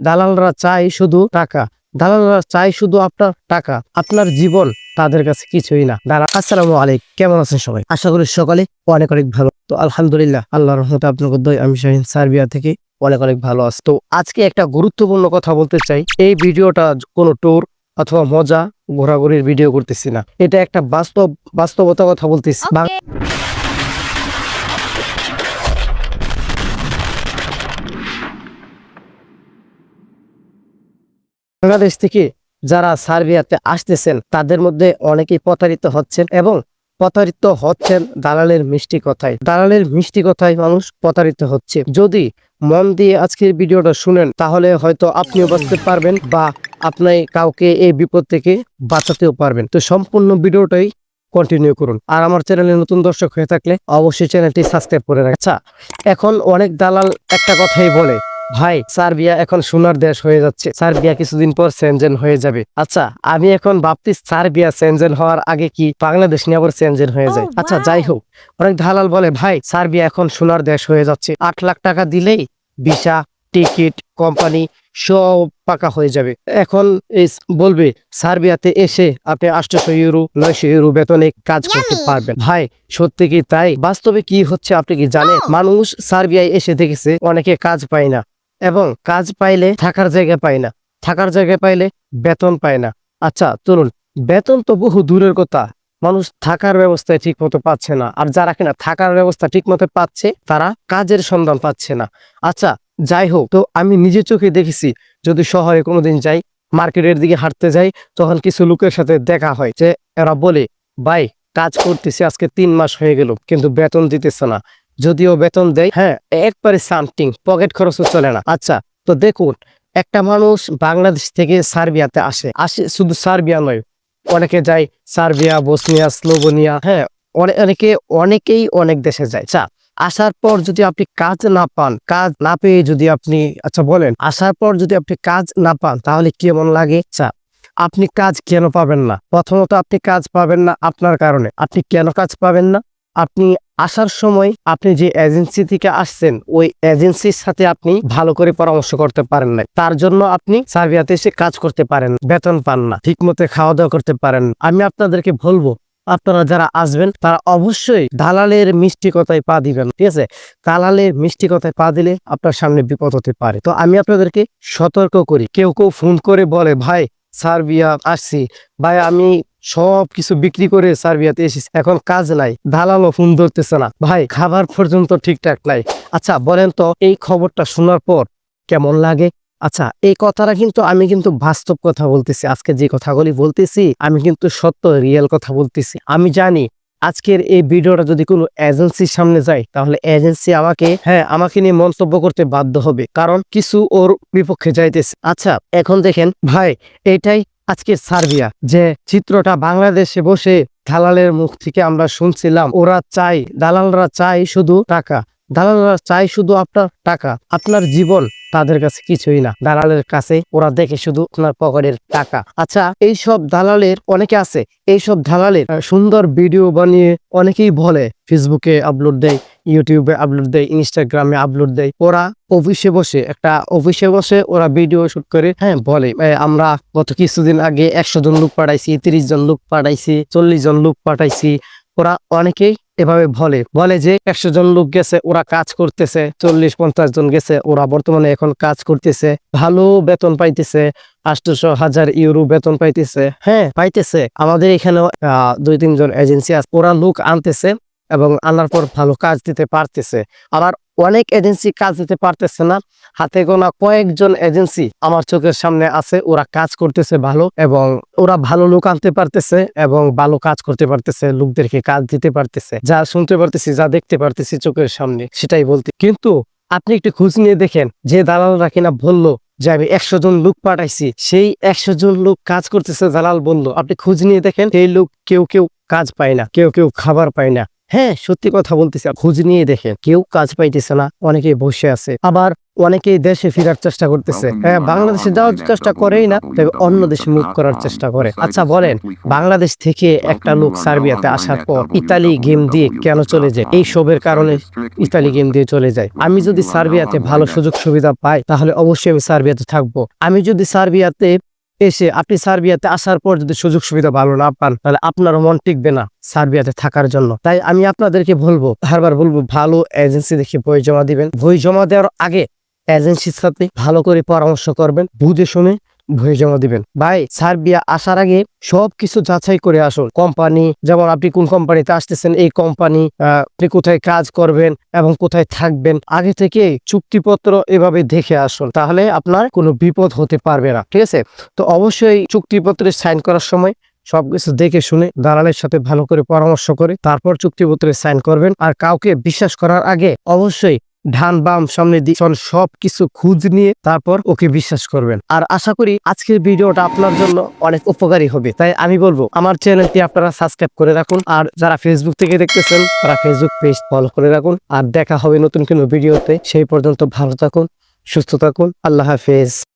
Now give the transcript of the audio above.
দালালরা চাই শুধু টাকা। দালালরা চাই শুধু আপনার টাকা, আপনার জীবন, তাদের কাছে কিছুই না। দাঁড়া, আসসালামু আলাইকুম। কেমন আছেন সবাই? আশা করি সকালে অনেক অনেক ভালো। তো আলহামদুলিল্লাহ আল্লাহ রহমতে আপনাকে দই আমি শাহিন সার্বিয়া থেকে অনেক অনেক ভালো আছে। তো আজকে একটা গুরুত্বপূর্ণ কথা বলতে চাই। এই ভিডিওটা কোনো ট্যুর অথবা মজা, ঘোরাঘুরির ভিডিও করতেছি না। এটা একটা বাস্তব, বাস্তবতা কথা বলতেছি। বাংলাদেশ থেকে যারা সার্বিয়াতে আসতেছেন, তাদের মধ্যে অনেকেই প্রতারিত হচ্ছেন এবং প্রতারিত হচ্ছেন দালালের মিষ্টি কথায়। দালালের মিষ্টি কথায় মানুষ প্রতারিত হচ্ছে। যদি মন দিয়ে আজকের ভিডিওটা শুনেন, তাহলে হয়তো আপনিও বাঁচতে পারবেন বা আপনি কাউকে এই বিপদ থেকে বাঁচাতেও পারবেন। তো সম্পূর্ণ ভিডিওটাই কন্টিনিউ করুন। আর আমার চ্যানেলে নতুন দর্শক হয়ে থাকলে অবশ্যই চ্যানেলটি সাবস্ক্রাইব করে রাখুন আচ্ছা এখন অনেক দালাল একটা কথাই বলে ভাই সার্বিয়া এখন সোনার দেশ হয়ে যাচ্ছে। সার্বিয়া কিছুদিন পর সেনজেন হয়ে যাবে। আচ্ছা আমি এখন ভাবছি সার্বিয়া সেনজেন হওয়ার আগে কি বাংলাদেশ নিয়ে আবার সেনজেন হয়ে যায়? Oh, আচ্ছা যাই হোক অনেক দালাল বলে ভাই সার্বিয়া এখন সোনার দেশ হয়ে যাচ্ছে। আট লাখ টাকা দিলেই ভিসা টিকিট কোম্পানি সব পাকা হয়ে যাবে। এখন বলবে সার্বিয়াতে এসে আপনি আটশোশো ইউরো নয়শো ইউরো বেতনে কাজ করতে পারবেন। ভাই সত্যি কি তাই? বাস্তবে কি হচ্ছে আপনি কি জানেন! মানুষ সার্বিয়ায় এসে দেখেছে অনেকে কাজ পায় না। এবং কাজ পাইলে থাকার জায়গা পায় না। থাকার জায়গা পাইলে বেতন পায় না। আচ্ছা চলুন। বেতন তো বহু দূরের কথা। মানুষ থাকার ব্যবস্থা ঠিক মতো পাচ্ছে না। আর যারা কিনা থাকার ব্যবস্থা ঠিক মতো পাচ্ছে, তারা কাজের সন্ধান পাচ্ছে না। আচ্ছা যাই হোক, তো আমি নিজে চোখে দেখেছি, যদি শহরে কোনোদিন যাই, মার্কেটের দিকে হাঁটতে যাই, তখন কিছু লোকের সাথে দেখা হয় যে, এরা বলে, ভাই, কাজ করতেছি, আজকে তিন মাস হয়ে গেল, কিন্তু বেতন দিতেছে না। যদিও বেতন দেয় হ্যাঁ একবারে সামথিং পকেট খরচও চলে না। আচ্ছা তো দেখুন, একটা মানুষ বাংলাদেশ থেকে সার্বিয়াতে আসে। আসে শুধু সার্বিয়া নয়, অনেকে যায় সার্বিয়া, বসনিয়া, স্লোভেনিয়া হ্যাঁ অনে- অনেকে, অনেকেই অনেক দেশে যায়। চা আসার পর যদি আপনি কাজ না পান, কাজ না পেয়ে যদি আপনি আচ্ছা বলেন, আসার পর যদি আপনি কাজ না পান, তাহলে কেমন লাগে? চা আপনি কাজ কেন পাবেন না? প্রথমত আপনি কাজ পাবেন না আপনার কারণে। আপনি কেন কাজ পাবেন না? আপনি আসার সময় আপনি যে এজেন্সি থেকে আসছেন, ওই এজেন্সির সাথে আপনি ভালো করে পরামর্শ করতে পারেন না তার জন্য আপনি সার্বিয়াতে এসে কাজ করতে পারেন, বেতন পান না ঠিক মতো খাওয়া দাওয়া করতে পারেন আমি আপনাদেরকে বলব, আপনারা যারা আসবেন, তারা অবশ্যই দালালের মিষ্টি কথায় পা দিবেন, ঠিক আছে? দালালের মিষ্টি কথায় পা দিলে আপনার সামনে বিপদ হতে পারে। তো আমি আপনাদেরকে সতর্ক করি, কেউ কেউ ফোন করে বলে, ভাই, সার্বিয়া আসছি। ভাই, আমি সব কিছু বিক্রি করে সার্বিয়াতে এসেছি। এখন কাজ নাই, দালালও ফোন ধরতেছে না। ভাই, খাবার পর্যন্ত ঠিকঠাক নাই। আচ্ছা বলেন তো, এই খবরটা শোনার পর কেমন লাগে? আচ্ছা এই কথাটা কিন্তু আমি কিন্তু বাস্তব কথা বলতেছি। আজকে যে কথাগুলি বলতেছি, আমি কিন্তু সত্য রিয়েল কথা বলতেছি। আমি জানি, আজকের এই ভিডিওটা যদি কোনো এজেন্সির সামনে যায়, তাহলে এজেন্সি আমাকে হ্যাঁ আমাকে নিয়ে মন্তব্য করতে বাধ্য হবে। কারণ কিছু ওর বিপক্ষে যাইতেছে। আচ্ছা এখন দেখেন, ভাই, এটাই আজকে সার্বিয়া, যে চিত্রটা বাংলাদেশে বসে দালালের মুখ থেকে আমরা শুনছিলাম, ওরা চাই দালালরা চাই শুধু টাকা। দালালরা চাই শুধু আপনার টাকা, আপনার জীবন তাদের কাছে কিছুই না। দালালের কাছে ওরা দেখে শুধু আপনার পকেটের টাকা। আচ্ছা এই সব দালালের অনেকে আছে এই সব দালালের সুন্দর ভিডিও বানিয়ে অনেকেই বলে, ফেসবুকে আপলোড দেয়। ইউটিউবে আপলোড দেয় ইনস্টাগ্রামে আপলোড দেয়। ওরা অফিসে বসে, একটা অফিসে বসে ওরা ভিডিও শুট করে হ্যাঁ বলে আমরা গত কিছুদিন আগে একশো জন লোক পাঠাইছি, তিরিশ জন লোক পাঠাইছি, চল্লিশ জন লোক পাঠাইছি। ওরা অনেকেই এভাবে বলে বলে যে একশো জন লোক গেছে, ওরা কাজ করতেছে, চল্লিশ পঞ্চাশ জন গেছে, ওরা বর্তমানে এখন কাজ করতেছে, ভালো বেতন পাইতেছে আটশোশো হাজার ইউরো বেতন পাইতেছে হ্যাঁ পাইতেছে। আমাদের এখানে দুই তিনজন এজেন্সি আছে, ওরা লোক আনতেছে এবং আনার পর ভালো কাজ দিতে পারতেছে। আবার অনেক এজেন্সি কাজ দিতে পারতেছে না। হাতে গোনা কয়েকজন এজেন্সি আমার চোখের সামনে আছে, ওরা কাজ করতেছে ভালো এবং ওরা ভালো লোক আনতে পারতেছে এবং ভালো কাজ করতে পারতেছে, লোকদেরকে কাজ দিতে পারতেছে। যা শুনতে পারতেছি, যা দেখতে পারতেছি চোখের সামনে, সেটাই বলতে। কিন্তু আপনি একটু খোঁজ নিয়ে দেখেন, যে দালালরা কিনা বলল যে আমি একশো জন লোক পাঠাইছি, সেই একশো জন লোক কাজ করতেছে, দালাল বলল। আপনি খোঁজ নিয়ে দেখেন, সেই লোক কেউ কেউ কাজ পায় না, কেউ কেউ খাবার পায় না। হ্যাঁ সত্যি কথা বলতেছি খোঁজ নিয়ে দেখেন কেউ কাজ পাইতেছে না অনেকে বসে আছে আবার অনেকেই দেশে ফেরার চেষ্টা করতেছে হ্যাঁ বাংলাদেশে যাওয়ার চেষ্টা করেই না তবে অন্য দেশে মুভ করার চেষ্টা করে। আচ্ছা বলেন বাংলাদেশ থেকে একটা লোক সার্বিয়াতে আসার পর ইতালি গেম দিয়ে কেন চলে যায়? এই সবের কারণে ইতালি গেম দিয়ে চলে যায়। আমি যদি সার্বিয়াতে ভালো সুযোগ সুবিধা পাই তাহলে অবশ্যই আমি সার্বিয়াতে থাকব। আমি যদি সার্বিয়াতে এসে আপনি সার্বিয়াতে আসার পর যদি সুযোগ সুবিধা ভালো না পান, তাহলে আপনার মন টিকবে না সার্বিয়াতে থাকার জন্য। তাই আমি আপনাদেরকে বলব, বারবার বলব, ভালো এজেন্সি দেখে বই জমা দিবেন। বই জমা দেওয়ার আগে এজেন্সির সাথে ভালো করে পরামর্শ করবেন। বুঝে শুনে বই জমা দিবেন। ভাই, সার্বিয়া আসার আগে সবকিছু যাচাই করে আসুন। কোম্পানি, যেমন আপনি কোন কোম্পানিতে আসতেছেন, এই কোম্পানি আপনি কোথায় কাজ করবেন এবং কোথায় থাকবেন, আগে থেকে চুক্তিপত্র এভাবে দেখে আসুন। তাহলে আপনার কোনো বিপদ হতে পারবে না, ঠিক আছে? তো অবশ্যই চুক্তিপত্রে সাইন করার সময় সবকিছু দেখে শুনে দালালের সাথে ভালো করে পরামর্শ করে তারপর চুক্তিপত্রে সাইন করবেন। আর কাউকে বিশ্বাস করার আগে অবশ্যই ডান বাম, সামনে দিয়ে সব কিছু খুঁজ নিয়ে তারপর ওকে বিশ্বাস করবেন। আর আশা করি আজকের ভিডিওটা আপনার জন্য অনেক উপকারী হবে। তাই আমি বলব, আমার চ্যানেলটি আপনারা সাবস্ক্রাইব করে রাখুন। আর যারা ফেসবুক থেকে দেখতেছেন, তারা ফেসবুক পেজ ফলো করে রাখুন। আর দেখা হবে নতুন কোনো ভিডিওতে। সেই পর্যন্ত ভালো থাকুন, সুস্থ থাকুন। আল্লাহ হাফেজ।